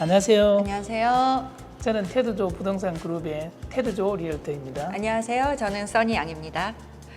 안녕하세요. 안녕하세요. 저는 테드조 부동산 그룹의 테드조 리얼터입니다. 안녕하세요. 저는 써니 양입니다.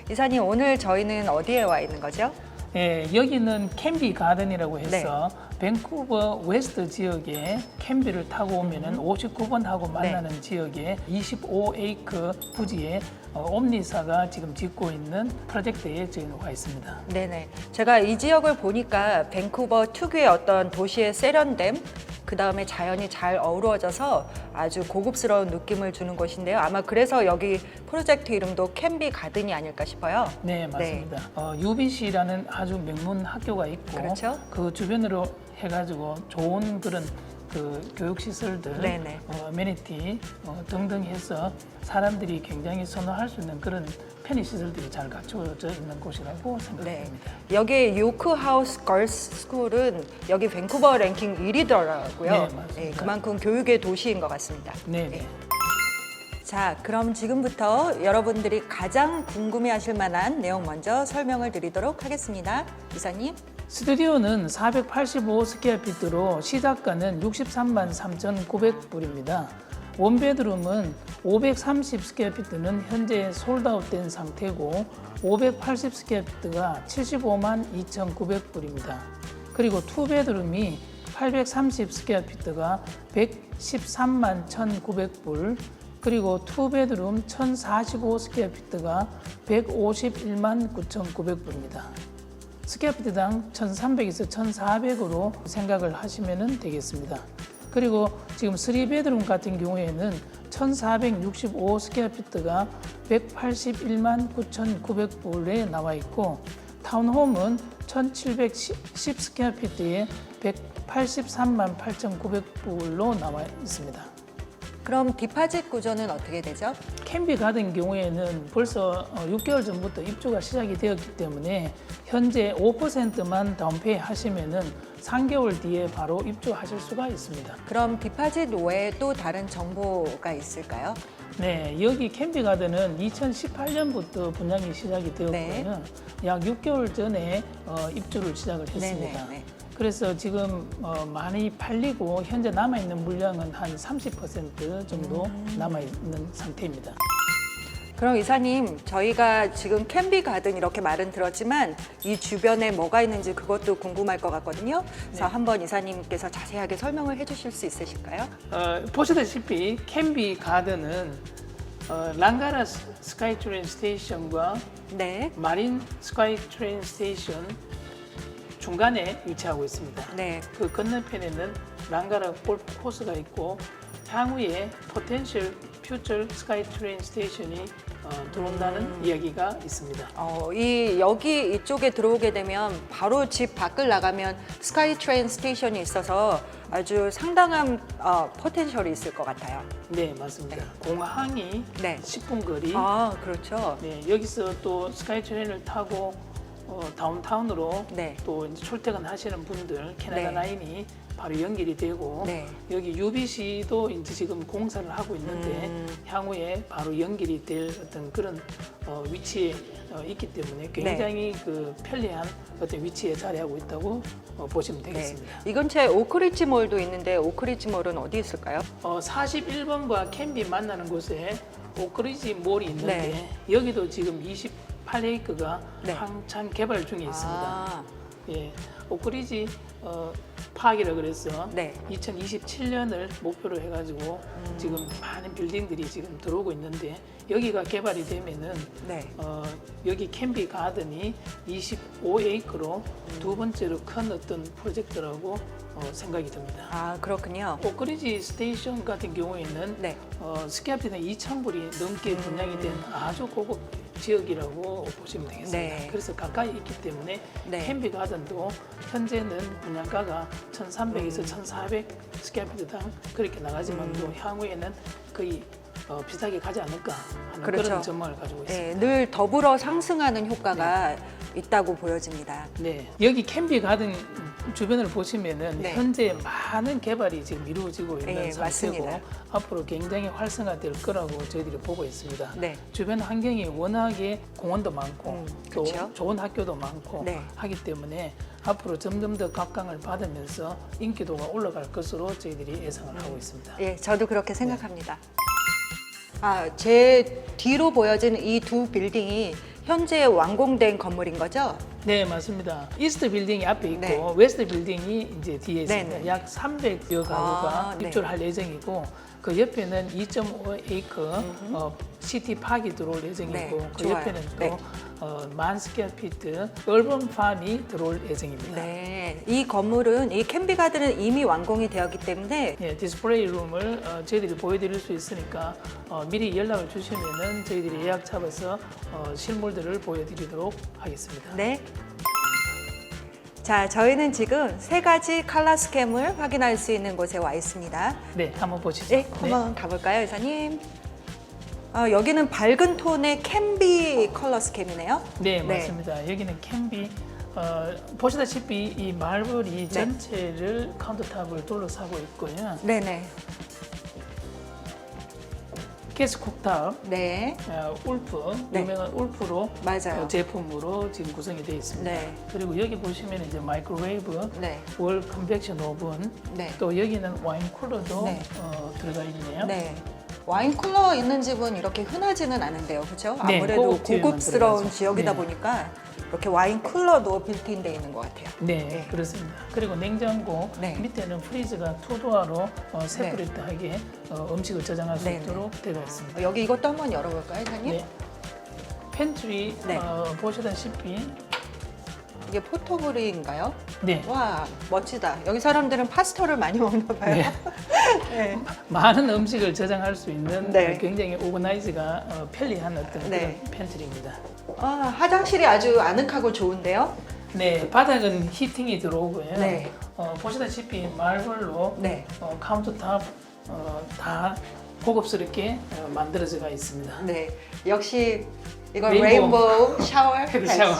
이사님 오늘 저희는 어디에 와 있는 거죠? 예, 여기는 캔비 가든이라고 해서 밴쿠버 웨스트 지역에 캔비를 타고 오면은 59번하고 만나는 지역에 25에이크 부지에 어, 옴니사가 지금 짓고 있는 프로젝트에 와 있습니다. 네네. 제가 이 지역을 보니까 밴쿠버 특유의 어떤 도시의 세련됨, 그 다음에 자연이 잘 어우러져서 아주 고급스러운 느낌을 주는 곳인데요. 아마 그래서 여기 프로젝트 이름도 캔비 가든이 아닐까 싶어요. 네, 맞습니다. 어, UBC라는 아주 명문 학교가 있고 그렇죠. 그 주변으로 해가지고 좋은 그런 그 교육 시설들, 네네. 어, 어메니티 어, 등등 해서 사람들이 굉장히 선호할 수 있는 그런 편의 시설들이 잘 갖춰져 있는 곳이라고 네. 생각합니다. 여기 요크 하우스 걸스 스쿨은 여기 밴쿠버 랭킹 1위더라고요. 네, 맞습니다. 그만큼 교육의 도시인 것 같습니다. 네, 네. 자, 그럼 지금부터 여러분들이 가장 궁금해하실 만한 내용 먼저 설명을 드리도록 하겠습니다. 이사님. 스튜디오는 485 스퀘어 피트로 시작가는 63만 3,900불입니다. 원베드룸은 530 스퀘어 피트는 현재 솔드아웃된 상태고 580 스퀘어 피트가 75만 2,900불입니다. 그리고 투베드룸이 830 스퀘어 피트가 113만 1,900불 그리고 투베드룸 1,045 스퀘어 피트가 151만 9,900불입니다. 스퀘어피트당 1,300에서 1,400으로 생각을 하시면 되겠습니다. 그리고 지금 3베드룸 같은 경우에는 1,465 스퀘어피트가 181만 9,900불에 나와 있고 타운홈은 1,710 스퀘어피트에 183만 8,900불로 나와 있습니다. 그럼 디파짓 구조는 어떻게 되죠? 캔비 같은 경우에는 벌써 6개월 전부터 입주가 시작이 되었기 때문에 현재 5%만 다운페이 하시면은 3개월 뒤에 바로 입주하실 수가 있습니다. 그럼 디파짓 외에 또 다른 정보가 있을까요? 네, 여기 캔비 가든은 2018년부터 분양이 시작이 되었고요. 네. 약 6개월 전에 어, 입주를 시작을 했습니다. 네, 네. 그래서 지금 어, 많이 팔리고 현재 남아 있는 물량은 한 30% 정도 음. 남아 있는 상태입니다. 그럼 이사님, 저희가 지금 캔비 가든 이렇게 말은 들었지만 이 주변에 뭐가 있는지 그것도 궁금할 것 같거든요. 그래서 한번 이사님께서 자세하게 설명을 해주실 수 있으실까요? 어, 보시다시피 캔비 가든은 어, 랑가라 스- 스카이 트레인 스테이션과 네. 마린 스카이 트레인 스테이션 중간에 위치하고 있습니다. 네. 그 건너편에는 랑가라 골프 코스가 있고 향후에 포텐셜 퓨처 스카이 트레인 스테이션이 어, 들어온다는 이야기가 있습니다. 어, 이 여기 이쪽에 들어오게 되면 바로 집 밖을 나가면 스카이 트레인 스테이션이 있어서 아주 상당한 어, 포텐셜이 있을 것 같아요. 네, 맞습니다. 공항이 네. 10분 거리. 아, 그렇죠. 네, 여기서 또 스카이 트레인을 타고 어, 다운타운으로 네. 또 이제 출퇴근 하시는 분들 캐나다 네. 라인이 바로 연결이 되고 네. 여기 UBC도 이제 지금 공사를 하고 있는데 음. 향후에 바로 연결이 될 어떤 그런 어, 위치에 어, 있기 때문에 네. 굉장히 그 편리한 어떤 위치에 자리하고 있다고 어, 보시면 네. 되겠습니다. 이 근처에 오크리지 몰도 있는데 오크리지 몰은 어디 있을까요? 어, 41번과 캔비 만나는 곳에 오크리지 몰이 있는데 네. 여기도 지금 28에이크가 네. 한창 개발 중에 있습니다. 아, 예, 오크리지 어, 파악이라 그래서 네. 2027년을 목표로 해가지고 음. 지금 많은 빌딩들이 지금 들어오고 있는데 여기가 개발이 되면은 네. 어, 여기 캔비 가든이 25에이크로 음. 두 번째로 큰 어떤 프로젝트라고 어, 생각이 듭니다. 아, 그렇군요. 오크리지 스테이션 같은 경우에는 네. 어, 스퀘어피트는 2,000불이 넘게 분양이 된 아주 고급 지역이라고 보시면 되겠습니다. 네. 그래서 가까이 있기 때문에 네. 캔비 가든도 현재는 분양가가 1,300에서 1,400 스퀘어피트당 그렇게 나가지만 또 향후에는 거의 어, 비슷하게 가지 않을까 하는 그렇죠. 그런 전망을 가지고 있습니다. 네, 늘 더불어 상승하는 효과가 있다고 보여집니다. 네, 여기 캠비 가든 주변을 보시면은 네. 현재 많은 개발이 지금 이루어지고 있는 네, 상태고 맞습니다. 앞으로 굉장히 활성화될 거라고 저희들이 보고 있습니다. 네. 주변 환경이 워낙에 공원도 많고 음, 또 그쵸. 좋은 학교도 많고 네. 하기 때문에 앞으로 점점 더 각광을 받으면서 인기도가 올라갈 것으로 저희들이 예상을 하고 있습니다. 예, 저도 그렇게 생각합니다. 아, 제 뒤로 보여지는 이 두 빌딩이 현재 완공된 건물인 거죠? 네, 맞습니다. 이스트 빌딩이 앞에 있고 네. 웨스트 빌딩이 이제 뒤에 있습니다. 네네. 약 300여 가구가 아, 네. 입주를 할 예정이고 그 옆에는 2.5에이크 어, 시티 파기 들어올 예정이고 네, 그 좋아요. 옆에는 네. 또 어, 만 스퀘어 피트 얼번 팜이 들어올 예정입니다. 네. 이 건물은 이 캠비 가든은 이미 완공이 되었기 때문에 예, 디스플레이 룸을 어, 저희들이 보여드릴 수 있으니까 어, 미리 연락을 주시면은 저희들이 예약 잡아서 어, 실물들을 보여드리도록 하겠습니다. 네. 자, 저희는 지금 세 가지 컬러 스캠을 확인할 수 있는 곳에 와 있습니다. 네, 한번 보시죠. 네, 한번 가볼까요, 이사님? 아, 여기는 밝은 톤의 캔비 컬러 스캠이네요. 네, 네. 맞습니다. 여기는 캔비 어, 보시다시피 이 마블이 네. 전체를 카운터탑을 둘러싸고 있고요. 네네. 게스 쿡탑, 네. 어, 울프, 네. 유명한 울프로 맞아요. 어, 제품으로 지금 구성이 되어 있습니다. 네. 그리고 여기 보시면 이제 마이크로웨이브, 네. 월 컨벡션 오븐, 네. 또 여기는 와인 쿨러도 네. 어, 들어가 있네요. 네. 와인 쿨러 있는 집은 이렇게 흔하지는 않은데요, 그렇죠? 네, 아무래도 고급 고급스러운 들어가죠. 지역이다 네. 보니까 이렇게 와인 쿨러도 빌트인 돼 있는 것 같아요. 네, 네. 그렇습니다. 그리고 냉장고 네. 밑에는 프리즈가 투도어로 어, 세퍼레이트하게 어, 음식을 저장할 수 네, 네. 있도록 되어 있습니다. 어, 여기 이것도 한번 열어볼까요, 이사님? 네. 펜트리 네. 어, 보시다시피 이게 포토블인가요? 네, 와, 멋지다. 여기 사람들은 파스타를 많이 먹나 봐요. 네. 네. 많은 음식을 저장할 수 있는 네. 어, 굉장히 오거나이즈가 어, 편리한 어떤 네. 그런 펜트리입니다. 아, 화장실이 아주 아늑하고 좋은데요? 네, 바닥은 히팅이 들어오고요. 네. 어, 보시다시피 마블로 네. 어, 카운터탑 어, 다 고급스럽게 어, 만들어져 가 있습니다. 네. 역시 이건 레인보우. 레인보우 샤워 헤드 샤워.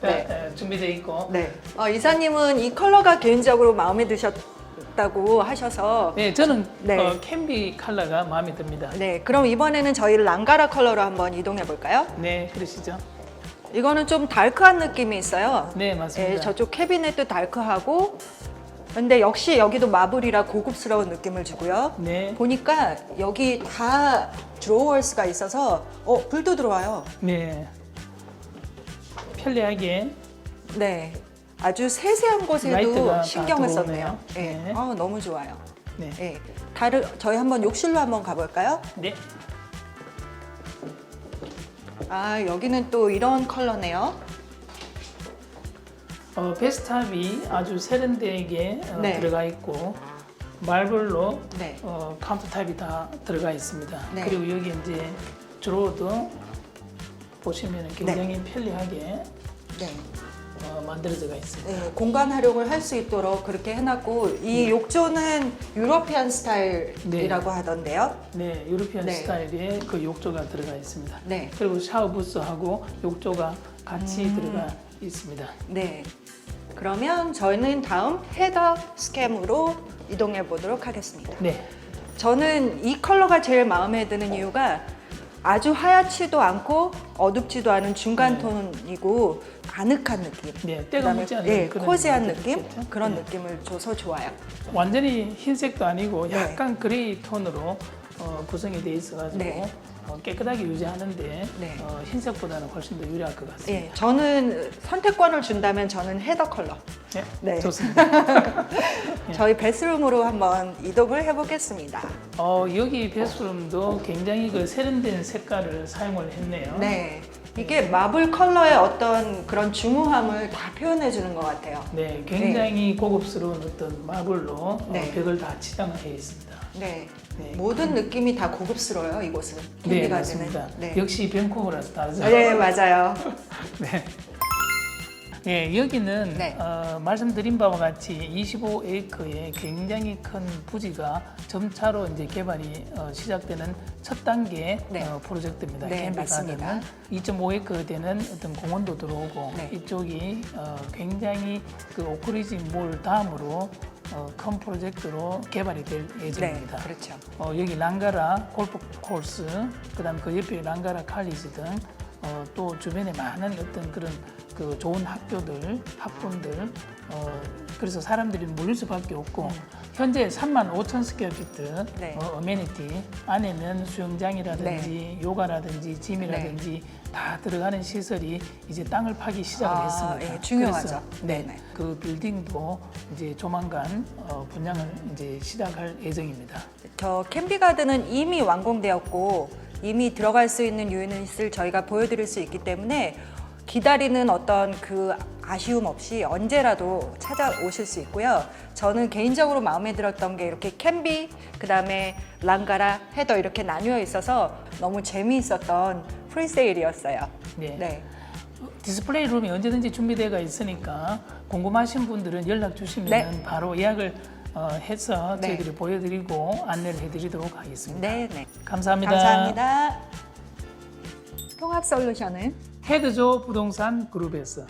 네. 네. 준비되어 있고 네. 어, 이사님은 이 컬러가 개인적으로 마음에 드셨다고 하셔서 네, 저는 네. 어, 캔비 컬러가 마음에 듭니다. 네. 그럼 이번에는 저희 랑가라 컬러로 한번 이동해 볼까요? 네, 그러시죠? 이거는 좀 다크한 느낌이 있어요. 네, 맞습니다. 네, 저쪽 캐비넷도 다크하고 근데 역시 여기도 마블이라 고급스러운 느낌을 주고요. 네, 보니까 여기 다 드로워스가 있어서 어 불도 들어와요. 네. 편리하게 네, 아주 세세한 곳에도 라이트가 다 신경을 썼네요. 들어오네요. 네, 네. 아, 너무 좋아요. 네. 네, 다른 저희 한번 욕실로 한번 가볼까요? 네. 아 여기는 또 이런 컬러네요. 어, 베스탑이 아주 세련되게 어, 네. 들어가 있고 말벌로 네. 어, 카운터탑이 다 들어가 있습니다. 네. 그리고 여기 이제 드로어도 보시면 굉장히 편리하게 네. 어, 만들어져 가 있습니다. 네, 공간 활용을 할 수 있도록 그렇게 해놨고 이 욕조는 유러피안 스타일이라고 하던데요. 네, 유로피안 네. 스타일의 그 욕조가 들어가 있습니다. 네, 그리고 샤워 부스하고 욕조가 같이 음. 들어가 있습니다. 네. 그러면 저희는 다음 헤더 스캠으로 이동해 보도록 하겠습니다. 네, 저는 이 컬러가 제일 마음에 드는 이유가 아주 하얗지도 않고 어둡지도 않은 중간 네. 톤이고 아늑한 느낌. 네, 때가 묻지 않는 예, 그런 코지한 느낌 있겠죠? 그런 네. 느낌을 줘서 좋아요. 완전히 흰색도 아니고 네. 약간 그레이 톤으로 어, 구성이 돼 있어가지고 네. 어, 깨끗하게 유지하는데 네. 어, 흰색보다는 훨씬 더 유리할 것 같습니다. 예, 저는 선택권을 준다면 저는 헤더 컬러. 네, 네. 좋습니다. 예. 저희 베스룸으로 한번 이동을 해보겠습니다. 어, 여기 베스룸도 굉장히 그 세련된 색깔을 사용을 했네요. 네, 이게 마블 컬러의 어떤 그런 중후함을 다 표현해 주는 것 같아요. 네, 굉장히 고급스러운 어떤 마블로 어, 네. 벽을 다 치장을 해 있습니다. 네, 네. 모든 느낌이 다 고급스러워요. 이곳은 네, 캔디가든은. 맞습니다. 네. 역시 밴쿠버라서 다르죠. 네, 맞아요. 네. 예, 여기는 네. 어, 말씀드린 바와 같이 25에이커의 굉장히 큰 부지가 점차로 이제 개발이 어, 시작되는 첫 단계 네. 어, 프로젝트입니다. 네, 캠비 맞습니다. 가든은 2.5에이커 되는 어떤 공원도 들어오고 네. 이쪽이 어, 굉장히 그 오크리지 몰 다음으로 어, 큰 프로젝트로 개발이 될 네, 예정입니다. 그렇죠. 어, 여기 랑가라 골프 코스, 그다음 그 옆에 랑가라 칼리지 등 어, 또 주변에 많은 어떤 그런 그 좋은 학교들, 학군들, 어, 그래서 사람들이 몰릴 수밖에 없고 현재 3만 5천 스퀘어 피트 음. 네. 어, 어메니티 안에는 수영장이라든지 요가라든지 짐이라든지 다 들어가는 시설이 이제 땅을 파기 시작을 아, 했습니다. 예, 중요하죠. 그래서, 네, 네네. 그 빌딩도 이제 조만간 어, 분양을 이제 시작할 예정입니다. 저 캠비가든은 이미 완공되었고 이미 들어갈 수 있는 유닛을 저희가 보여드릴 수 있기 때문에 기다리는 어떤 그 아쉬움 없이 언제라도 찾아오실 수 있고요. 저는 개인적으로 마음에 들었던 게 이렇게 캠비, 그 다음에 랑가라, 헤더 이렇게 나뉘어 있어서 너무 재미있었던 프리세일이었어요. 네. 네. 디스플레이 룸이 언제든지 준비되어 있으니까 궁금하신 분들은 연락 주시면 네. 바로 예약을 어, 해서 네. 저희들이 보여드리고 안내를 해드리도록 하겠습니다. 네, 네. 감사합니다. 감사합니다. 통합 솔루션은 헤드조 부동산 그룹에서